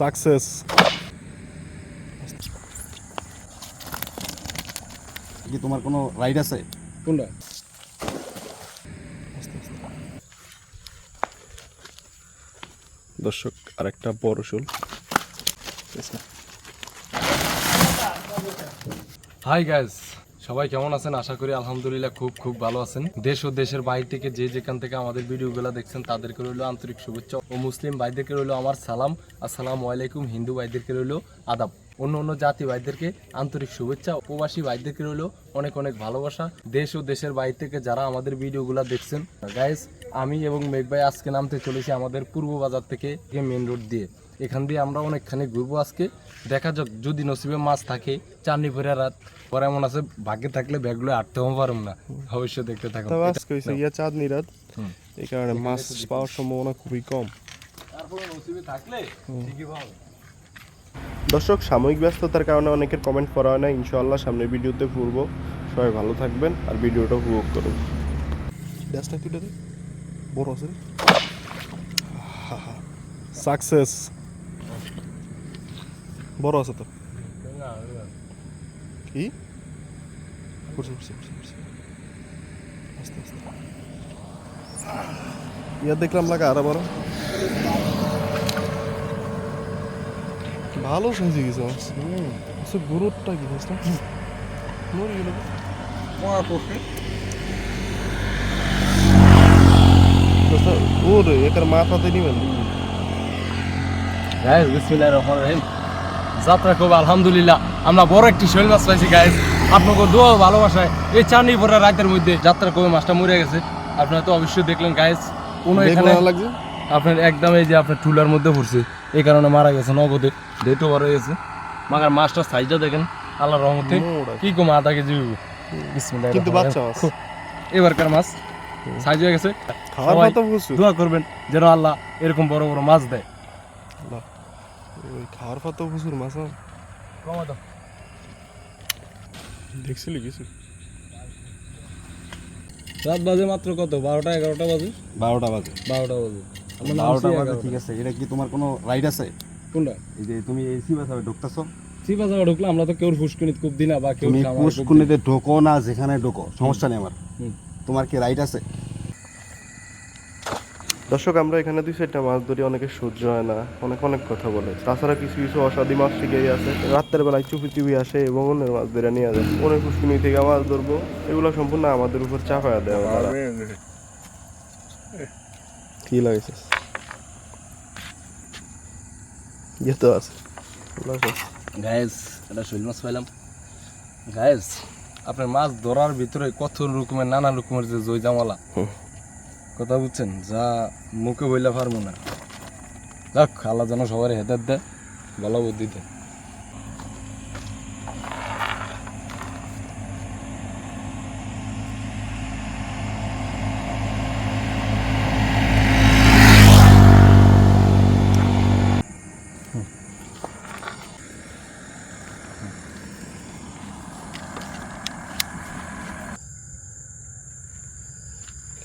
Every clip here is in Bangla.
সাকসেস কি তোমার কোনো রাইড আছে? কোনটা? দর্শক আরেকটা বড় শোল। হাই গাইস সবাই কেমন আছেন? আশা করি আলহামদুলিল্লাহ খুব খুব ভালো আছেন। দেশ ও দেশের বাইরে থেকে যে যেখান থেকে আমাদের ভিডিওগুলো দেখছেন, তাদেরকে রইল আন্তরিক শুভেচ্ছা ও মুসলিম ভাইদেরকে রইল আমার সালাম। আসসালামু আলাইকুম, হিন্দু ভাইদেরকে রইল আদাব। অন্য অন্য জাতি ভাইদেরকে আন্তরিক শুভেচ্ছা উপবাসী ভাইদেরকে রইল অনেক অনেক ভালোবাসা। দেশ ও দেশের বাইরে থেকে যারা আমাদের ভিডিওগুলো দেখছেন গাইস আমি এবং মেঘ ভাই আজকে নামতে চলেছি আমাদের পূর্ব বাজার থেকে মেন রোড দিয়ে। এখান দিয়ে আমরা অনেকখানি ঘুরবো আজকে। দেখা যাক যদি নসিবে মাছ থাকে চাননি ভরে রাত পরে এমন আছে ভাগ্যে থাকলে ব্যাগগুলো আটতেও পারম না। অবশ্যই দেখতে থাকুন। তবে আজকে ইয়া চাঁদনি রাত। এই কারণে মাছ পাওয়ার সম্ভাবনা খুবই কম। তারপরে নসিবে থাকলে ঠিকই পাবে। দর্শক সাময়িক ব্যস্ততার কারণে অনেকের কমেন্ট করা হয় না ইনশাআল্লাহ সামনের ভিডিওতে ঘুরবো। সবাই ভালো থাকবেন আর ভিডিওটা উপভোগ করুন। বড় আছে সাকসেস বড় আছে তো। কি? আস্তে আস্তে। ইয়া দেখলাম লাগা আরও বড়। ভালো সাইজে গেছে মাছ আচ্ছা গরুরটা কি মাছটা মরে গেল দোস্ত, একার মাথাতে নিবেন। গাইস বিসমিল্লাহির রহমানির রহিম। যাত্রা খুব আলহামদুলিল্লাহ। আমরা বড় একটি শৈল মাছ পাইছি গাইস আপনাকে দোয়া ভালোবাসায় এই চানি ভরা রাতের মধ্যে যাত্রা কবে মাছটা মরে গেছে। আপনারা তো অবশ্যই দেখলেন গাইস কোনো এখানে আপনার একদম এই যে আপনার টুলার মধ্যে পড়ছে এই কারণে মারা গেছে নগদে। ডেটও বড় গেছে মাগার মাছটার সাইজটা দেখেন আল্লাহ রহমতে। কি কম আধা কেজি কিন্তু বাচ্চা। এবারকার মাছ। সাইজ হয়ে গেছে। দোয়া করবেন যেন আল্লাহ এরকম বড় বড় মাছ দেয়। খাওয়ার প্রচুর মাছ না? দেখছিলি কিছু? রাত বাজে মাত্র কত? বারোটা এগারোটা বাজে? বারোটা বাজে। বারোটা বাজে। বারোটা বাজে ঠিক আছে। এটা কি তোমার কোনো রাইড আছে? কোনটা? এই যে তুমি এসি বাসাবে ঢুকতেছো? যাওয়া আমরা তো কেউ ফুসকুনিত খুব দিনা বা কেউ। পুষ্কুনিতে ঢোকো না যেখানে ঢোকো সমস্যা নেই আমার। তোমার কি রাইড আছে? দর্শক আমরা এখানে দুই সাইডটা মাছ ধরি অনেকে সহ্য হয় না অনেক অনেক কথা বলে। তাছাড়া কিছু কিছু অসাধি মাছ শিখেই আছে রাত্রের বেলায় চুপি চুপি আসে এবং অন্যের মাছ ধরে নিয়ে যায়। অনেক পুষ্কুনি থেকে মাছ ধরবো এগুলো সম্পূর্ণ আমাদের উপর চাপায়া দেওয়া তারা কি লাগেছে? ইয়ে তো আছে। গায়েস এটা শৈল মাছ পাইলাম। গায়েস আপনার মাছ ধরার ভিতরে কত রকমের নানা রকমের যে জয় জামালা। কথা বুঝছেন? যা মুখে বইলা পারব না। যাক, আল্লাহ যেন সবার হেদার দেয়, ভালো বুদ্ধি দেয়।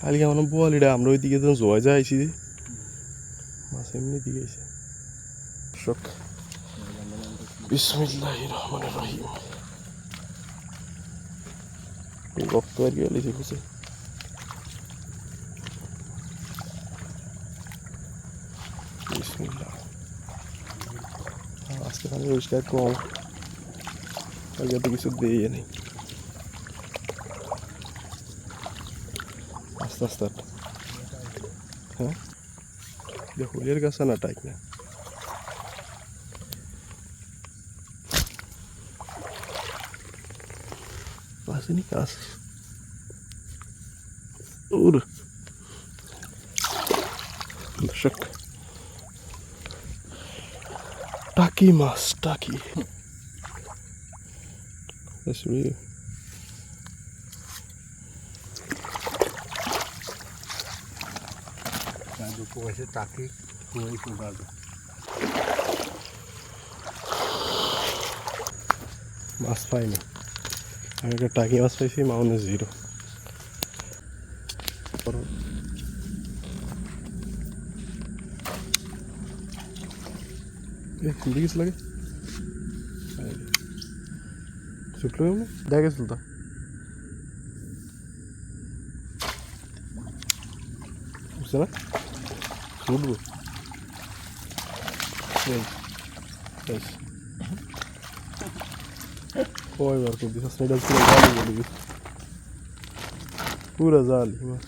কালকে আমার বোয়ালিটা আমরা ওইদিকে তো জয় যাইছি মাছ এমনি দিকে এসে রক্ত আর কি খুঁজে বিসমিল্লাহ। আজকে খালি পরিষ্কার কম। কালকে তো কিছু দিয়ে নেই। আস্তে আস্তে হাঁটো। হ্যাঁ যে হোলের গাছে না টাইট না আসেনি কাজ ওর দর্শক টাকি মাছ টাকি That's real. টাকি মাছ পাইনি আমি একটা টাকি মাছ পাইছি মাউনে জিরো দেখিস লাগে শুকলো এমনি দেখেছিল তো বুঝছে না উঠবো এই বেশ কয়বার করে দিস এটা পুরো জালি বলে দিস পুরো জালি মাছ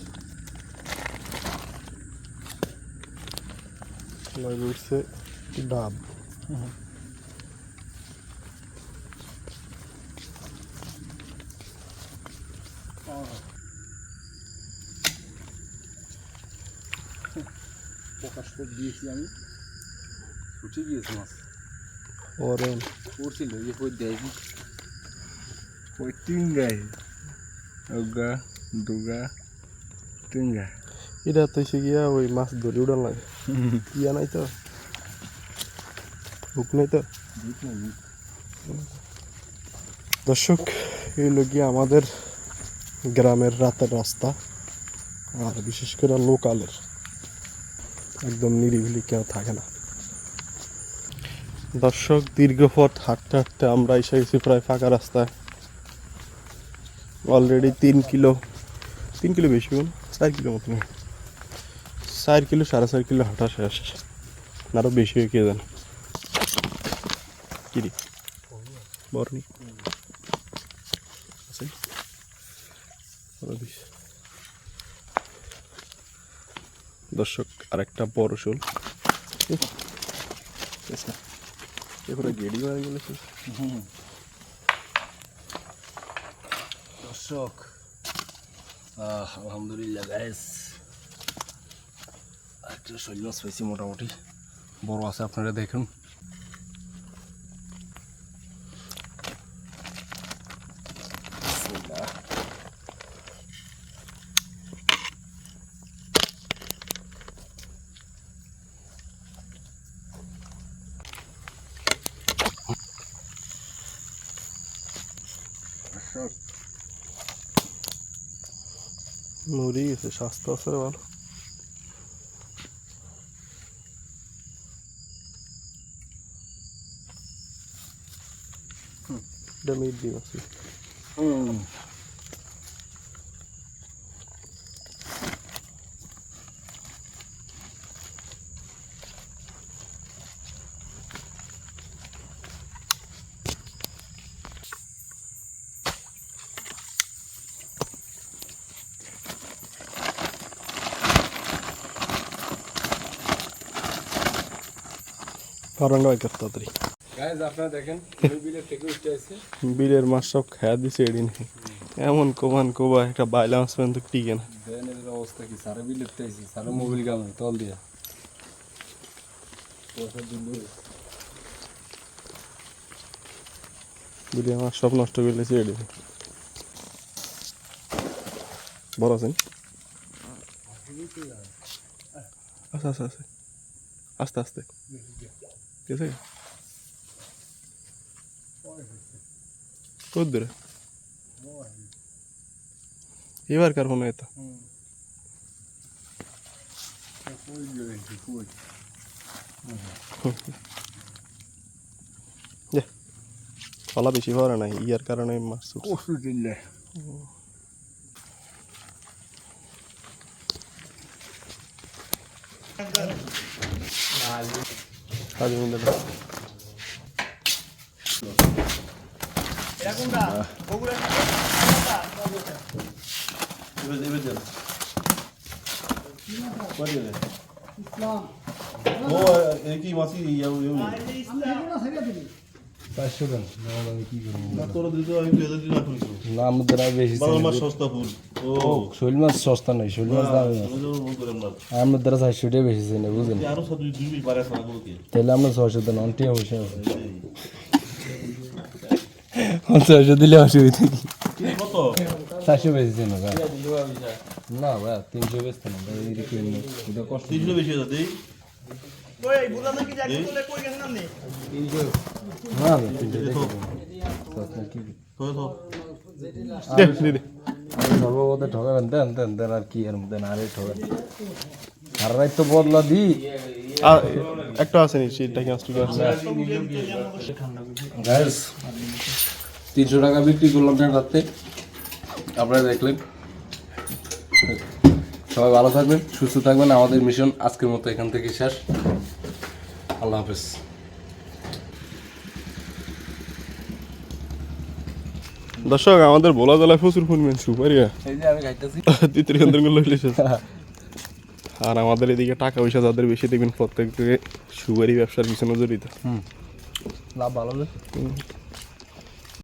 লাগে উঠছে ডাব প্রকাশ করে দিয়েছি আমি। ছুটে গিয়েছে মাছ। অরেন পড়ছিল যে কই দেয় ওই টিঙ্গাই ওগা দুগা টিঙ্গা এটা তো এসে গিয়া ওই মাছ ধরে উড়ান লাগে। ইয়া নাই তো। হুক নাই তো। দর্শক এই হলো গিয়ে আমাদের গ্রামের রাতের রাস্তা আর বিশেষ করে লোকালের। একদম নিরিবিলি কেউ থাকে না। দর্শক দীর্ঘ পথ হাঁটতে হাঁটতে আমরা এসে গেছি প্রায় ফাঁকা রাস্তায়। অলরেডি তিন কিলো তিন কিলো বেশি না? চার কিলো মতন। চার কিলো, সাড়ে চার কিলো হাঁটা শেষ। আরও বেশি হয়ে, কে জানে। কিরি বরনি আছে আরও দিস। দর্শক আরেকটা বড় শোল। এরপরে গেড়ি গেলে দর্শক আলহামদুলিল্লাহ একটা শৈল পেয়েছি মোটামুটি। বড় আছে আপনারা দেখুন। মরে গেছে স্বাস্থ্য আছে ভালো এটা মিট ডিম আছে হুম নয় কর তাড়াতাড়ি। গাইজ আপনারা দেখেন ওই বিলের থেকে উঠতে আসছে। বিলের মাছ সব খায়া দিছে এদিন। এমন কোমান কোবা একটা বাইলা মাছ পর্যন্ত টিকে না। দেন এদের অবস্থা কি? সারা বিলের থেকে সারা মোবিল গামে তল দিয়া। বিলের মাছ সব নষ্ট করে লেছে এদিন। বড় আছেন আচ্ছা আচ্ছা আচ্ছা। আস্তে আস্তে। ঠিক আছে কত দূরে এবার কার মনে হয় তো ফলা বেশি পারে নাই ইয়ার মাছ উঠছে। কষু দিলে কাজে মিলে দাও। চারশো নাহলে আমি কি করব। সস্তা না আমাদের আর বেশি ফুল। ও। শৈল মাছ সস্তা নয় শৈল মাছ দামি মাছ আমার। দ্বারা চারশো টাকা বেশি চাই না বুঝলেন? আরও সাত দুই দুই পারে তাহলে আমরা ছয়শো দেন অনটি অবশ্যই আছে। ছয়শো দিলে অসুবিধা কি? কত? চারশো বেশি চাই না ভাই। না ভাই তিনশো বেচতে না ভাই কষ্ট তিনশো বেশি হয়ে যাচ্ছে তিনশো টাকা সস্তা কি তো তো দে, দে, দে। আমি সর্বপথে ঠকাবেন দেন দেন দেন আর কি এর মধ্যে আর ঠকাবেন। রাত তো বদলা দি। আর একটা আছে নি সেটা কি আসতে আছে গ্যাস তিনশো টাকা বিক্রি করলাম না রাতে আপনারা দেখলেন। সবাই ভালো থাকবেন সুস্থ থাকবেন। আমাদের মিশন আজকের মতো এখান থেকে শেষ। আল্লাহ হাফেজ। দর্শক আমাদের বলা জলায় প্রচুর পরিমাণ সুপারি এই যে আমি খাইতেছি তিতির কেন্দ্র লইলে আর আমাদের এদিকে টাকা পয়সা যাদের বেশি দেখবেন প্রত্যেক সুপারি ব্যবসার পিছনে জড়িত। লাভ ভালো।